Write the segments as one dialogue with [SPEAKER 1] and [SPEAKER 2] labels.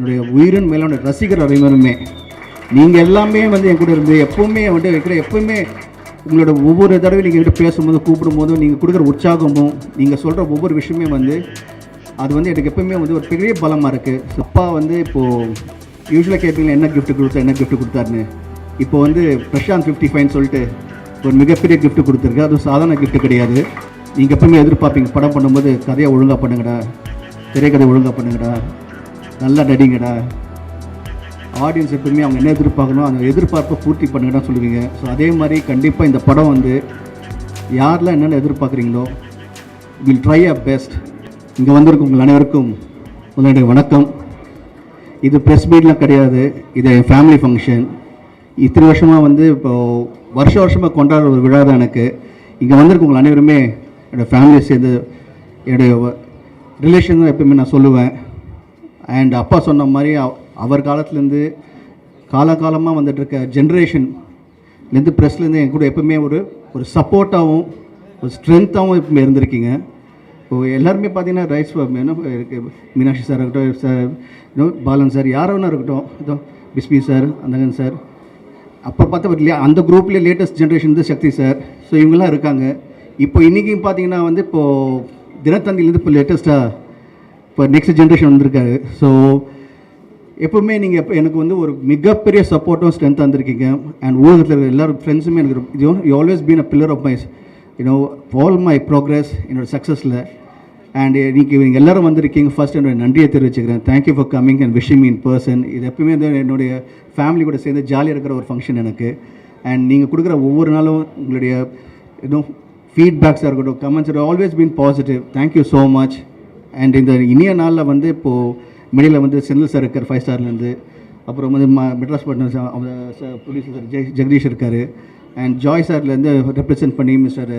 [SPEAKER 1] என்னுடைய உயிரின் மேலான ரசிகர் அனைவருமே நீங்கள் எல்லாமே வந்து என் கூட இருந்து எப்போவுமே வந்து வைக்கிற எப்போவுமே உங்களோட ஒவ்வொரு தடவை நீங்கள் கிட்ட பேசும்போது கூப்பிடும்போதும் நீங்கள் கொடுக்குற உற்சாகமும் நீங்கள் சொல்கிற ஒவ்வொரு விஷயமே வந்து அது வந்து எனக்கு எப்பவுமே வந்து ஒரு பெரிய பலமாக இருக்குது அப்பா வந்து இப்போது யூஸ்வலாக கேட்பீங்களா என்ன கிஃப்ட் கொடுத்தா என்ன கிஃப்ட் கொடுத்தாருன்னு? இப்போ வந்து பிரஷாந்த் ஃபிஃப்டி ஃபைன் சொல்லிட்டு ஒரு மிகப்பெரிய கிஃப்ட் கொடுத்துருக்கு அது சாதாரண கிஃப்ட் கிடையாது. நீங்கள் எப்பவுமே எதிர்பார்ப்பீங்க படம் பண்ணும்போது கதையை ஒழுங்காக பண்ணுங்கடா திரைக்கதை ஒழுங்காக பண்ணுங்கடா நல்லா நடிங்கடா. ஆடியன்ஸ் எப்பவுமே அவங்க என்ன எதிர்பார்க்கணும் அந்த எதிர்பார்ப்பை பூர்த்தி பண்ணுங்கன்னு சொல்லுவீங்க. ஸோ அதே மாதிரி கண்டிப்பாக இந்த படம் வந்து யாரெல்லாம் என்னென்ன எதிர்பார்க்குறீங்களோ வில் ட்ரை அ பெஸ்ட் இங்கே வந்திருக்கும் உங்கள் அனைவருக்கும் உங்களுடைய வணக்கம். இது ப்ரெஸ் மீட்லாம் கிடையாது. இது என் ஃபேமிலி ஃபங்க்ஷன் இத்தனை வருஷமாக வந்து இப்போது வருஷ வருஷமாக கொண்டாடுற ஒரு விழா தான் எனக்கு. இங்கே வந்திருக்க உங்கள் அனைவருமே என்னோடய ஃபேமிலியை சேர்ந்து என்னுடைய ரிலேஷன் தான் எப்பவுமே நான் சொல்லுவேன். அண்ட் அப்பா சொன்ன மாதிரி அவர் காலத்துலேருந்து காலகாலமாக வந்துட்டுருக்க ஜென்ரேஷன்லேருந்து ப்ரெஸ்லேருந்து என் கூட எப்பவுமே ஒரு ஒரு சப்போர்ட்டாகவும் ஒரு ஸ்ட்ரென்த்தாகவும் எப்பவுமே இருந்திருக்கீங்க. இப்போ எல்லாருமே பார்த்தீங்கன்னா ரைட்ஸ் என்ன இருக்கு மீனாட்சி சார் இருக்கட்டும் சார் பாலன் சார் யாரோ ஒன்றா இருக்கட்டும் இதோ பிஸ்பி சார் அந்தகன் சார் அப்போ பார்த்தா இல்லையா அந்த குரூப்லேயே லேட்டஸ்ட் ஜென்ரேஷன் வந்து சக்தி சார் ஸோ இவங்கெல்லாம் இருக்காங்க. இப்போ இன்றைக்கும் பார்த்தீங்கன்னா வந்து இப்போது தினத்தந்திலேருந்து இப்போ லேட்டஸ்ட்டாக இப்போ நெக்ஸ்ட் ஜென்ரேஷன் வந்திருக்காரு. ஸோ எப்போவுமே நீங்கள் இப்போ எனக்கு வந்து ஒரு மிகப்பெரிய சப்போர்ட்டும் ஸ்ட்ரென்த் வந்திருக்கீங்க அண்ட் ஊடகத்தில் இருக்கிற எல்லாரும் ஃப்ரெண்ட்ஸுமே எனக்கு இது you always been a pillar of my you know all my progress என்னோட சக்ஸஸில் அண்ட் இன்றைக்கி நீங்கள் எல்லோரும் வந்திருக்கீங்க. ஃபர்ஸ்ட் என்னோட நன்றியை தெரிவிச்சுக்கிறேன். Thank you for coming and wishing in person இது எப்பவுமே வந்து என்னுடைய ஃபேமிலி கூட சேர்ந்து ஜாலியாக இருக்கிற ஒரு ஃபங்க்ஷன் எனக்கு. அண்ட் நீங்கள் கொடுக்குற ஒவ்வொரு நாளும் உங்களுடைய இன்னும் ஃபீட்பேக்ஸாக இருக்கட்டும் comments always been positive thank you so much and இந்த இனிய நாளில் வந்து இப்போது மெடியில் வந்து செந்தில் சார் இருக்கார் ஃபைவ் ஸ்டார்லேருந்து அப்புறம் வந்து ம மெட்ராஸ் பட்டினம் ப்ரொடியூசர் சார் ஜெய் ஜெகதீஷ் இருக்கார். அண்ட் ஜாய் சார்லேருந்து ரெப்ரசென்ட் பண்ணி மிஸ்டர்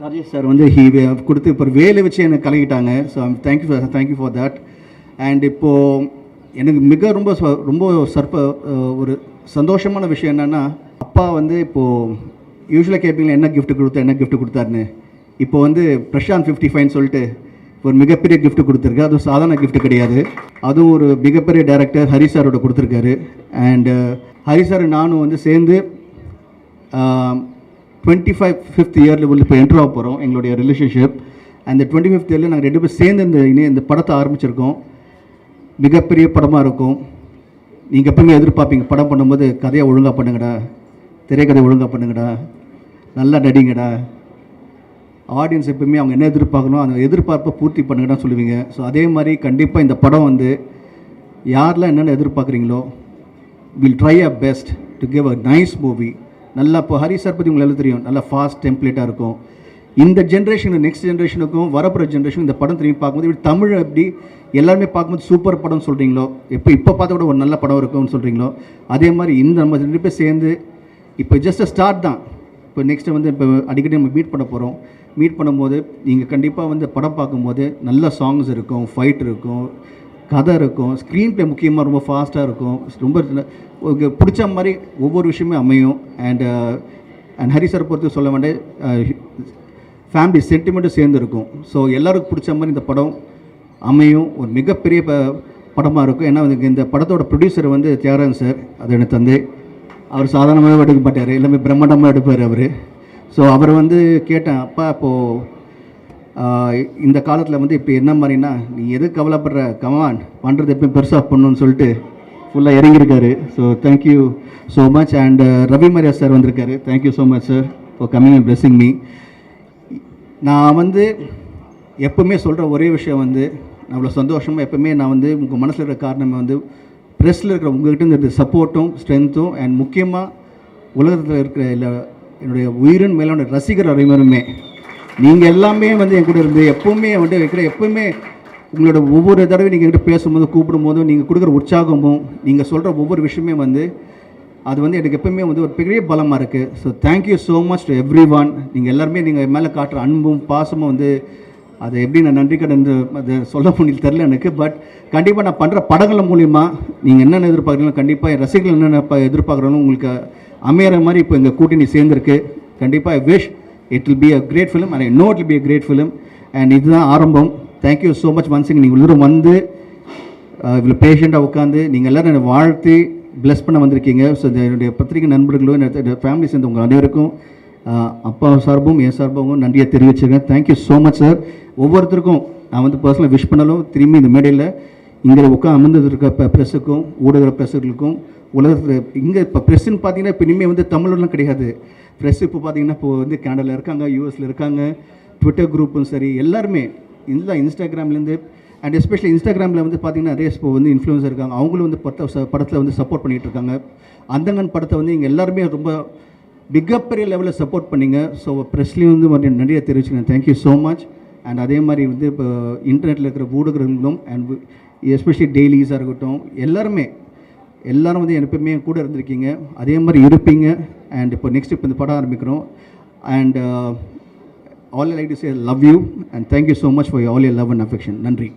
[SPEAKER 1] ராஜேஷ் சார் வந்து ஹீ கொடுத்து இப்போ வேலை வச்சு எனக்கு கலக்கிட்டாங்க. So thank you for thank you for that and இப்போது எனக்கு மிக ரொம்ப ச- ரொம்ப சர்ப ஒரு சந்தோஷமான விஷயம் என்னென்னா அப்பா வந்து இப்போது யூஸ்வலாக கேட்பீங்களா என்ன கிஃப்ட் கொடுத்தா என்ன கிஃப்ட் கொடுத்தாருன்னு? இப்போ வந்து பிரஷாந்த் ஃபிஃப்டி ஃபைன் சொல்லிட்டு ஒரு மிகப்பெரிய கிஃப்ட் கொடுத்துருக்கு. அதுவும் சாதாரண கிஃப்ட் கிடையாது. அதுவும் ஒரு மிகப்பெரிய டைரக்டர் ஹரி சாரோட கொடுத்துருக்காரு. அண்டு uh, ஹரி சார் நானும் வந்து சேர்ந்து டுவெண்ட்டி ஃபைவ் ஃபிஃப்த் இயரில் உள்ள இப்போ என்ட்ரு ஆக போகிறோம் எங்களுடைய ரிலேஷன்ஷிப் அந்த டுவெண்ட்டி ஃபிஃப்த் இயரில் நாங்கள் ரெண்டு பேரும் சேர்ந்து இந்த இனி இந்த படத்தை ஆரம்பிச்சிருக்கோம். மிகப்பெரிய படமாக இருக்கும். நீங்கள் எப்பவுமே எதிர்பார்ப்பீங்க படம் பண்ணும்போது கதையை ஒழுங்காக பண்ணுங்கடா திரைக்கதை ஒழுங்காக பண்ணுங்கடா நல்லா நடிங்கடா ஆடியன்ஸ் எப்பவுமே அவங்க என்ன எதிர்பார்க்கணும் அந்த எதிர்பார்ப்பை பூர்த்தி பண்ணுங்கன்னு சொல்லுவீங்க. ஸோ அதே மாதிரி கண்டிப்பாக இந்த படம் வந்து யாரெல்லாம் என்னென்ன எதிர்பார்க்குறீங்களோ will try a best to give a nice movie நல்லா இப்போ ஹரி சார் பற்றி உங்களுக்கு தெரியும். நல்லா ஃபாஸ்ட் டெம்ப்ளேட்டாக இருக்கும். இந்த ஜென்ரேஷன் நெக்ஸ்ட் ஜென்ரேஷனுக்கும் வரப்போகிற ஜென்ரேஷன் இந்த படம் திரும்பி பார்க்கும்போது இப்படி தமிழ் எப்படி எல்லாருமே பார்க்கும்போது சூப்பர் படம் சொல்கிறீங்களோ எப்போ இப்போ பார்த்த கூட ஒரு நல்ல படம் இருக்கும்னு சொல்கிறீங்களோ அதே மாதிரி இந்த நம்ம ரெண்டு பேர் சேர்ந்து இப்போ ஜஸ்ட் ஸ்டார்ட் தான். இப்போ நெக்ஸ்ட்டு வந்து இப்போ அடிக்கடி நம்ம மீட் பண்ண போகிறோம் மீட் பண்ணும்போது நீங்கள் கண்டிப்பாக வந்து படம் பார்க்கும்போது நல்ல சாங்ஸ் இருக்கும் ஃபைட் இருக்கும் கதை இருக்கும் ஸ்க்ரீன் ப்ளே முக்கியமாக ரொம்ப ஃபாஸ்ட்டாக இருக்கும் ரொம்ப உங்களுக்கு பிடிச்ச மாதிரி ஒவ்வொரு விஷயமே அமையும். And and uh, Hari sir பொறுத்து சொல்ல வேண்டிய uh, ஃபேமிலி சென்டிமெண்ட்டும் சேர்ந்துருக்கும் ஸோ எல்லாருக்கும் பிடிச்ச மாதிரி இந்த படம் அமையும். ஒரு மிகப்பெரிய ப படமாக இருக்கும். ஏன்னா இந்த படத்தோட ப்ரொடியூசர் வந்து தியாகராஜன் சார் அது எனக்கு தந்தை. அவர் சாதாரணமாக எடுக்க மாட்டார். எல்லாமே பிரம்மாண்டமாக எடுப்பார் அவர். ஸோ அவர் வந்து கேட்டேன் அப்பா இப்போது இந்த காலத்தில் வந்து இப்போ என்ன மாதிரின்னா நீ எது கவலைப்படுற? கமான் பண்ணுறது எப்பயும் பெருசாக பண்ணணும்னு சொல்லிட்டு ஃபுல்லாக இறங்கியிருக்காரு. So thank you so much and Ravi Maria sir வந்திருக்காரு. Thank you so much sir for coming and blessing me நான் வந்து எப்பவுமே சொல்கிற ஒரே விஷயம் வந்து நம்மளை அவ்வளோ சந்தோஷமாக எப்பவுமே நான் வந்து உங்கள் மனசில் இருக்கிற காரணமே வந்து ப்ரெஸ்ஸில் இருக்கிற உங்கள்கிட்ட இருந்து சப்போர்ட்டும் ஸ்ட்ரென்த்தும் அண்ட் முக்கியமாக உலகத்தில் இருக்கிற இல்லை என்னுடைய உயிரின் மேலான ரசிகர் அனைவருமே நீங்கள் எல்லாமே வந்து என் கூட இருந்து எப்போவுமே வந்து வைக்கிற எப்போவுமே உங்களோட ஒவ்வொரு தடவை நீங்கள் என்கிட்ட பேசும்போது கூப்பிடும்போதும் நீங்கள் கொடுக்குற உற்சாகமும் நீங்கள் சொல்கிற ஒவ்வொரு விஷயமே வந்து அது வந்து எனக்கு எப்பவுமே வந்து ஒரு பெரிய பலமாக இருக்குது so thank you so much to everyone நீங்கள் எல்லாருமே நீங்கள் மேலே காட்டுற அன்பும் பாசமும் வந்து அதை எப்படி நான் நன்றி கடன் அது சொல்ல முடியல தெரில எனக்கு. பட் கண்டிப்பாக நான் பண்ணுற படங்கள் மூலிமா நீங்கள் என்னென்ன எதிர்பார்க்குறீங்களோ கண்டிப்பாக என் ரசிகர்கள் என்னென்ன ப- எதிர்பார்க்குறாங்களோ உங்களுக்கு அமையிற மாதிரி இப்போ எங்கள் கூட்டணி சேர்ந்துருக்கு. கண்டிப்பாக I wish it will be a great film and I know it will be a great film and இதுதான் ஆரம்பம். தேங்க்யூ ஸோ மச் மன்சிங். நீங்கள் உள்ளூர் வந்து இவ்வளோ பேஷண்ட்டாக உட்காந்து நீங்கள் எல்லோரும் என்னை வாழ்த்தி ப்ளஸ் பண்ண வந்திருக்கீங்க. ஸோ என்னுடைய பத்திரிகை நண்பர்களும் என்னுடைய ஃபேமிலி சேர்ந்த உங்கள் அனைவருக்கும் அப்பா சார்பும் என் சார்பாகவும் நன்றியை தெரிவிச்சிருக்கேன் thank you so much sir ஒவ்வொருத்தருக்கும் நான் வந்து பர்சனலாக விஷ் பண்ணலும் திரும்பி இந்த மேடையில் இங்கே உட்கா அமர்ந்து இருக்க ப்ரெஸ்ஸுக்கும் ஊடக ப்ரெஸ்ஸுகளுக்கும் உலகத்தில் இங்கே இப்போ ப்ரெஸ்ஸுன்னு பார்த்தீங்கன்னா இப்போ இனிமேல் வந்து தமிழ்லாம் கிடையாது. ப்ரெஸ் இப்போ பார்த்தீங்கன்னா இப்போ வந்து கனடாவில் இருக்காங்க யூஎஸில் இருக்காங்க ட்விட்டர் குரூப்பும் சரி எல்லாருமே இந்த இன்ஸ்டாகிராம்லேருந்து அண்ட் எஸ்பெஷலி இன்ஸ்டாகிராமில் வந்து பார்த்தீங்கன்னா நிறைய இப்போ வந்து இன்ஃப்ளூயன்ஸ் இருக்காங்க. அவங்களும் வந்து படத்தை படத்தில் வந்து சப்போர்ட் பண்ணிகிட்டு இருக்காங்க. அந்தங்கன் படத்தை வந்து இங்கே எல்லாருமே ரொம்ப மிகப்பெரிய லெவலில் சப்போர்ட் பண்ணிங்க. ஸோ ப்ரெஸ்லேயும் வந்து வந்து நிறைய தெரிவிச்சுக்கேன் thank you so much and அதே மாதிரி வந்து இப்போ இன்டர்நெட்டில் இருக்கிற ஊடகங்களும் அண்ட் எஸ்பெஷலி டெய்லிஸாக இருக்கட்டும் எல்லாருமே எல்லாரும் வந்து எப்பவுமே கூட இருந்திருக்கீங்க. அதே மாதிரி இருப்பீங்க. அண்ட் இப்போ நெக்ஸ்ட் இப்போ இந்த படம் ஆரம்பிக்கிறோம். And all like to say love you and thank you so much for all your love and affection நன்றி.